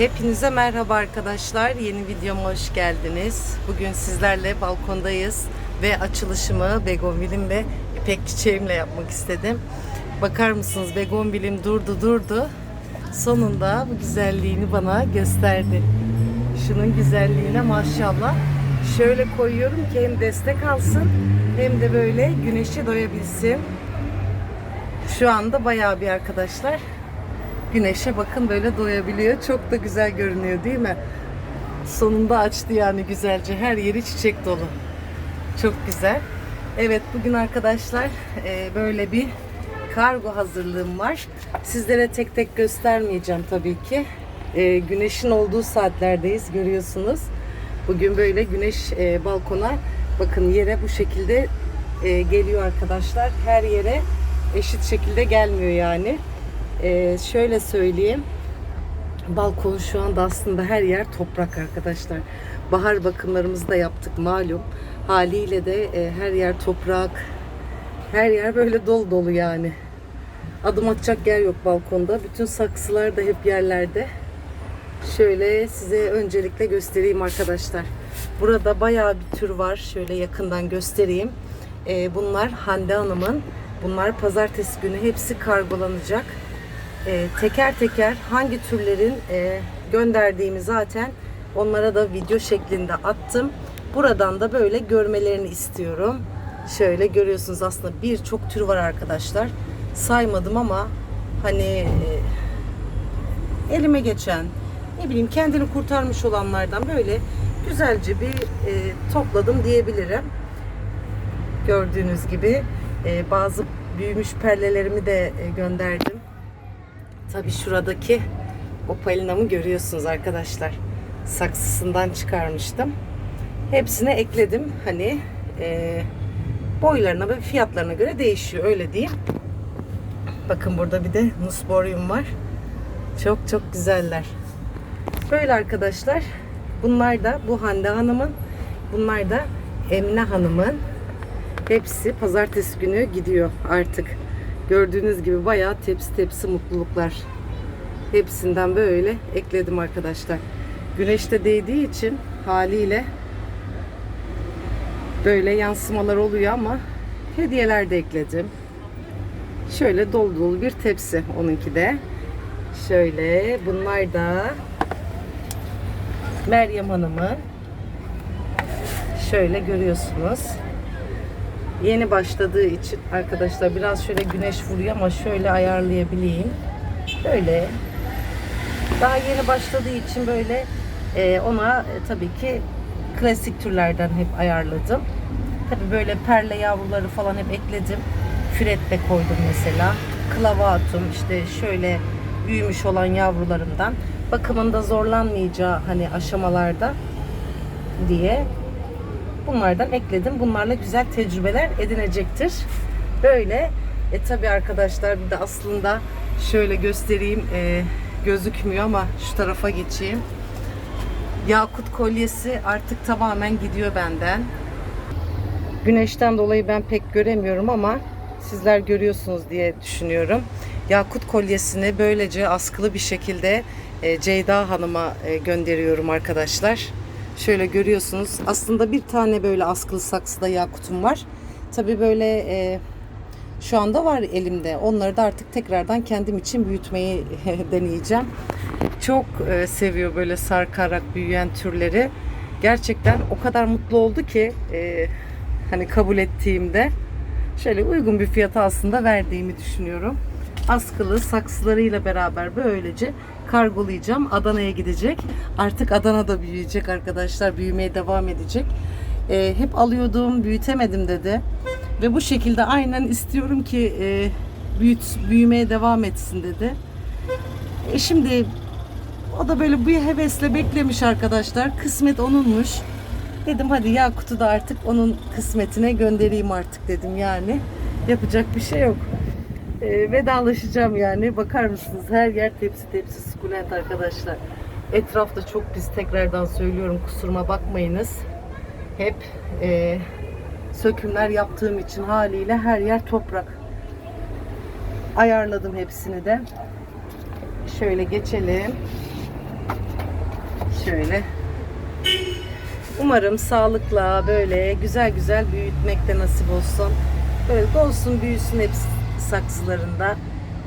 Hepinize merhaba arkadaşlar. Yeni videoma hoş geldiniz. Bugün sizlerle balkondayız ve açılışımı begonvilim ve ipek çiçeğimle yapmak istedim. Bakar mısınız begonvilim durdu durdu. Sonunda bu güzelliğini bana gösterdi. Şunun güzelliğine maşallah. Şöyle koyuyorum ki hem destek alsın hem de böyle güneşe doyabilsin. Şu anda bayağı bir arkadaşlar güneşe bakın böyle doyabiliyor. Çok da güzel görünüyor değil mi? Sonunda açtı yani güzelce. Her yeri çiçek dolu. Çok güzel. Evet bugün arkadaşlar e, böyle bir kargo hazırlığım var. Sizlere tek tek göstermeyeceğim tabii ki. E, güneşin olduğu saatlerdeyiz görüyorsunuz. Bugün böyle güneş e, balkona bakın yere bu şekilde geliyor arkadaşlar. Her yere eşit şekilde gelmiyor yani. Ee, şöyle söyleyeyim. Balkon şu anda aslında her yer toprak arkadaşlar. Bahar bakımlarımızı da yaptık malum. Haliyle de e, her yer toprak. Her yer böyle dolu dolu yani. Adım atacak yer yok balkonda. Bütün saksılar da hep yerlerde. Şöyle size öncelikle göstereyim arkadaşlar. Burada bayağı bir tür var. Şöyle yakından göstereyim. Ee, bunlar Hande Hanım'ın. Bunlar pazartesi günü hepsi kargolanacak. Ee, teker teker hangi türlerin e, gönderdiğimi zaten onlara da video şeklinde attım. Buradan da böyle görmelerini istiyorum. Şöyle görüyorsunuz aslında birçok tür var arkadaşlar. Saymadım ama hani e, elime geçen ne bileyim kendini kurtarmış olanlardan böyle güzelce bir e, topladım diyebilirim. Gördüğünüz gibi e, bazı büyümüş perlelerimi de e, gönderdim. Tabii şuradaki opalinamı görüyorsunuz arkadaşlar. Saksısından çıkarmıştım. Hepsine ekledim. Hani e, boylarına ve fiyatlarına göre değişiyor öyle diyeyim. Bakın burada bir de Nusporium var. Çok çok güzeller. Böyle arkadaşlar. Bunlar da bu Hande Hanım'ın. Bunlar da Emine Hanım'ın. Hepsi pazartesi günü gidiyor artık. Gördüğünüz gibi bayağı tepsi tepsi mutluluklar. Hepsinden böyle ekledim arkadaşlar. Güneşte değdiği için haliyle böyle yansımalar oluyor ama hediyeler de ekledim. Şöyle dolu dolu bir tepsi onunki de. Şöyle bunlar da Meryem Hanım'ın. Şöyle görüyorsunuz. Yeni başladığı için arkadaşlar biraz şöyle güneş vuruyor ama şöyle ayarlayabileyim. Böyle daha yeni başladığı için böyle e, ona e, tabii ki klasik türlerden hep ayarladım. Tabii böyle perle yavruları falan hep ekledim. Füret de koydum mesela. Klavatum işte şöyle büyümüş olan yavrularımdan. Bakımında zorlanmayacağı hani aşamalarda diye bunlardan ekledim. Bunlarla güzel tecrübeler edinecektir. Böyle e tabi arkadaşlar bir de aslında şöyle göstereyim e, gözükmüyor ama şu tarafa geçeyim. Yakut kolyesi artık tamamen gidiyor benden. Güneşten dolayı ben pek göremiyorum ama sizler görüyorsunuz diye düşünüyorum. Yakut kolyesini böylece askılı bir şekilde e, Ceyda Hanım'a e, gönderiyorum arkadaşlar. Şöyle görüyorsunuz. Aslında bir tane böyle askılı saksıda yakutum var. Tabi böyle e, şu anda var elimde. Onları da artık tekrardan kendim için büyütmeyi deneyeceğim. Çok e, seviyor böyle sarkarak büyüyen türleri. Gerçekten o kadar mutlu oldu ki e, hani kabul ettiğimde şöyle uygun bir fiyata aslında verdiğimi düşünüyorum. Askılı saksılarıyla beraber böylece kargolayacağım. Adana'ya gidecek. Artık Adana'da büyüyecek arkadaşlar. Büyümeye devam edecek. E, hep alıyordum, büyütemedim dedi. Ve bu şekilde aynen istiyorum ki e, büyüt, büyümeye devam etsin dedi. E şimdi o da böyle bir hevesle beklemiş arkadaşlar. Kısmet onunmuş. Dedim hadi Yakut'u da artık onun kısmetine göndereyim artık dedim yani. Yapacak bir şey yok. E, vedalaşacağım yani. Bakar mısınız? Her yer tepsi tepsi sukulent arkadaşlar. Etrafta çok pis tekrardan söylüyorum. Kusuruma bakmayınız. Hep e, sökümler yaptığım için haliyle her yer toprak. Ayarladım hepsini de. Şöyle geçelim. Şöyle. Umarım sağlıkla böyle güzel güzel büyütmekte nasip olsun. Böyle dolsun büyüsün hepsi saksılarında.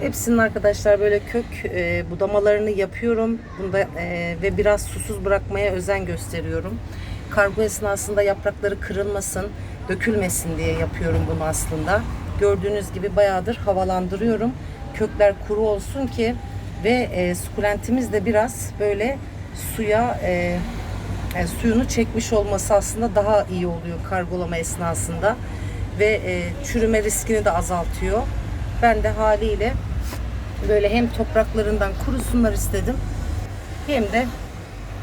Hepsinin arkadaşlar böyle kök e, budamalarını yapıyorum. Bunda e, ve biraz susuz bırakmaya özen gösteriyorum. Kargo esnasında yaprakları kırılmasın, dökülmesin diye yapıyorum bunu aslında. Gördüğünüz gibi bayağıdır havalandırıyorum. Kökler kuru olsun ki ve e, sukulentimiz de biraz böyle suya e, yani suyunu çekmiş olması aslında daha iyi oluyor kargolama esnasında ve e, çürüme riskini de azaltıyor. Ben de haliyle böyle hem topraklarından kurusunlar istedim hem de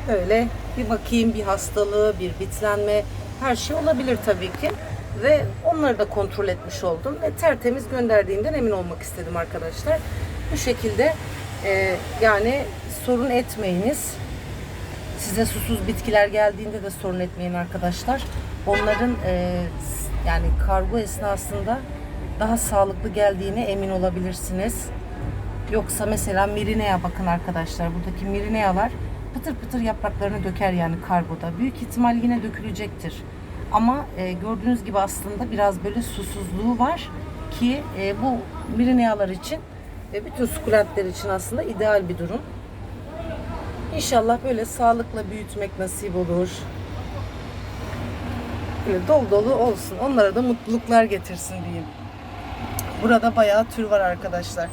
böyle bir bakayım bir hastalığı, bir bitlenme her şey olabilir tabii ki. Ve onları da kontrol etmiş oldum ve tertemiz gönderdiğimden emin olmak istedim arkadaşlar. Bu şekilde e, yani sorun etmeyiniz. Size susuz bitkiler geldiğinde de sorun etmeyin arkadaşlar. Onların e, yani kargo esnasında daha sağlıklı geldiğine emin olabilirsiniz. Yoksa mesela mirinea bakın arkadaşlar. Buradaki mirinealar pıtır pıtır yapraklarını döker yani kargoda. Büyük ihtimal yine dökülecektir. Ama e, gördüğünüz gibi aslında biraz böyle susuzluğu var ki e, bu mirinealar için ve bütün sukulentler için aslında ideal bir durum. İnşallah böyle sağlıkla büyütmek nasip olur. Böyle dolu dolu olsun. Onlara da mutluluklar getirsin diyeyim. Burada bayağı tür var arkadaşlar.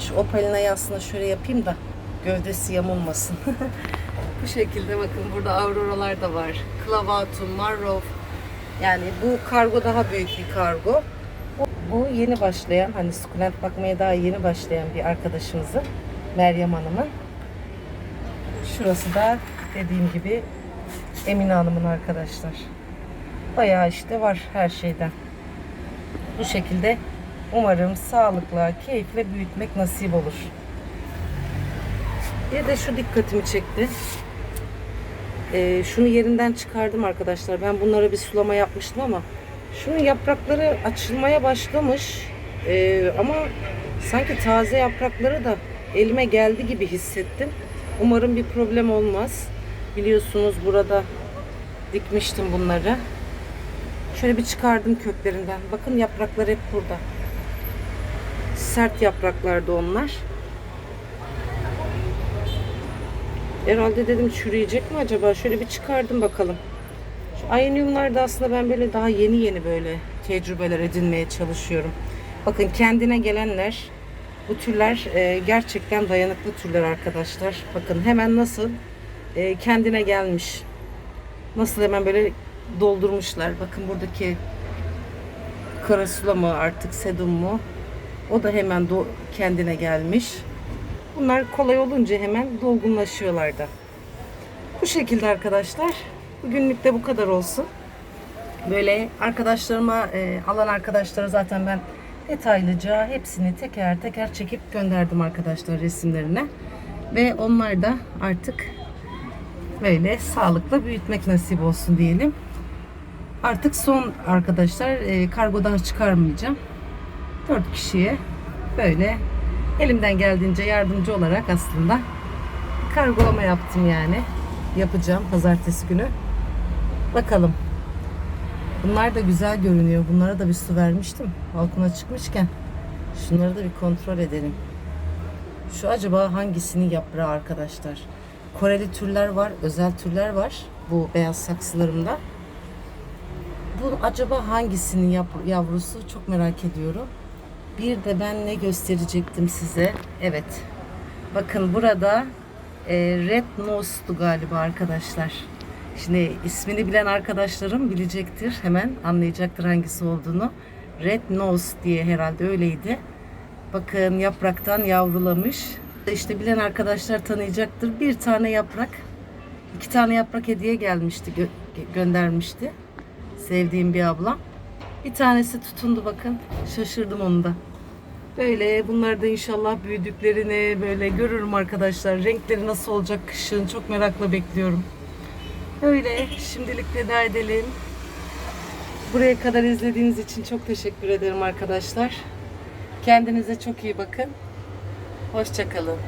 Şu opalinayı aslında şöyle yapayım da gövdesi yamulmasın. Bu şekilde bakın burada auroralar da var. Clavatum, Marrow. Yani bu kargo daha büyük bir kargo. Bu yeni başlayan, hani sukulent bakmaya daha yeni başlayan bir arkadaşımızın, Meryem Hanım'ın. Şurası da dediğim gibi Emine Hanım'ın arkadaşlar. Bayağı işte var her şeyden. Bu şekilde umarım sağlıkla, keyifle büyütmek nasip olur. Bir de şu dikkatimi çekti. Ee, şunu yerinden çıkardım arkadaşlar. Ben bunlara bir sulama yapmıştım ama şunun yaprakları açılmaya başlamış. Ee, ama sanki taze yaprakları da elime geldi gibi hissettim. Umarım bir problem olmaz. Biliyorsunuz burada dikmiştim bunları. Şöyle bir çıkardım köklerinden. Bakın yapraklar hep burada. Sert yapraklardı onlar. Herhalde dedim çürüyecek mi acaba? Şöyle bir çıkardım bakalım. Şu ayenyumlarda aslında ben böyle daha yeni yeni böyle tecrübeler edinmeye çalışıyorum. Bakın kendine gelenler bu türler e, gerçekten dayanıklı türler arkadaşlar. Bakın hemen nasıl e, kendine gelmiş. Nasıl hemen böyle doldurmuşlar. Bakın buradaki karasula mı artık sedum mu? O da hemen do- kendine gelmiş. Bunlar kolay olunca hemen dolgunlaşıyorlar da. Bu şekilde arkadaşlar. Bugünlük de bu kadar olsun. Böyle arkadaşlarıma, e, alan arkadaşlara zaten ben detaylıca hepsini teker teker çekip gönderdim arkadaşlar resimlerine. Ve onlar da artık böyle sağlıkla büyütmek nasip olsun diyelim. Artık son arkadaşlar e, kargo daha çıkarmayacağım. 4 kişiye böyle elimden geldiğince yardımcı olarak aslında kargolama yaptım yani. Yapacağım pazartesi günü. Bakalım. Bunlar da güzel görünüyor. Bunlara da bir su vermiştim. Balkona çıkmışken. Şunları da bir kontrol edelim. Şu acaba hangisinin yaprağı arkadaşlar? Koreli türler var, özel türler var. Bu beyaz saksılarımda. Bu acaba hangisinin yavrusu çok merak ediyorum. Bir de ben ne gösterecektim size. Evet. Bakın burada e, Red Nose'du galiba arkadaşlar. Şimdi ismini bilen arkadaşlarım bilecektir. Hemen anlayacaktır hangisi olduğunu. Red Nose diye herhalde öyleydi. Bakın yapraktan yavrulamış. İşte bilen arkadaşlar tanıyacaktır. Bir tane yaprak, iki tane yaprak hediye gelmişti, gö- göndermişti. Sevdiğim bir ablam. Bir tanesi tutundu bakın. Şaşırdım onu da. Böyle bunlar da inşallah büyüdüklerini böyle görürüm arkadaşlar. Renkleri nasıl olacak kışın çok merakla bekliyorum. Öyle şimdilik veda edelim. Buraya kadar izlediğiniz için çok teşekkür ederim arkadaşlar. Kendinize çok iyi bakın. Hoşçakalın.